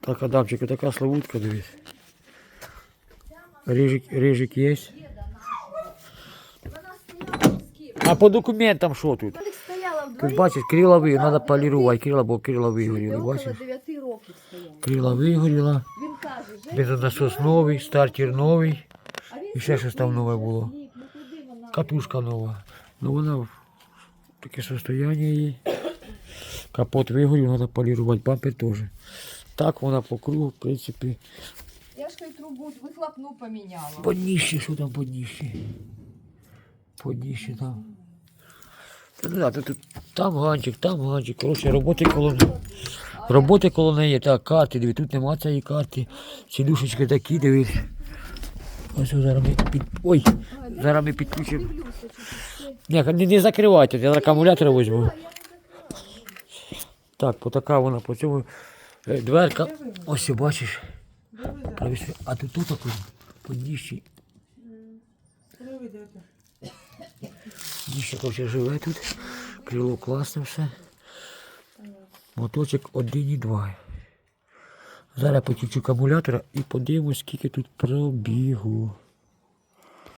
Так, Адамчик, така славутка, дивись. Рижик, рижик є. А по документам що тут? Тут бачиш, крила ви, треба полірувати, крила, бо крила вигоріли, около бачиш? 9 років стояла. Крила вигоріла, Він бензонасос новий, стартер новий, і ще щось там нове було. Ну? Катушка нова. Ну вона в таке состояние її. Капот вигорів, треба полірувати, бампер теж. Так вона по кругу, в принципі, Я ж той трубу вихлопну поміняла. по дніщі, що там по дніщі? По дніщі там. Та не знаю, тут, там ганчик, там ганчик. Коротше, роботи коло роботи коло неї. Так, карти, диві, тут нема цієї карти. Сідушечки такі, дивись. Ось зараз ми під. Ой! Зараз ми підключимо. Не, не закривайте, я акумулятор візьму. Так, по така вона по цьому. Е, Дверка. Ось бачиш. Правіше. А тут тут таку по дніщі. Дніще короче, живе тут. Крило класне все. Моточок 1,2. Зараз я потічу акумулятора і подивимось, скільки тут пробігу.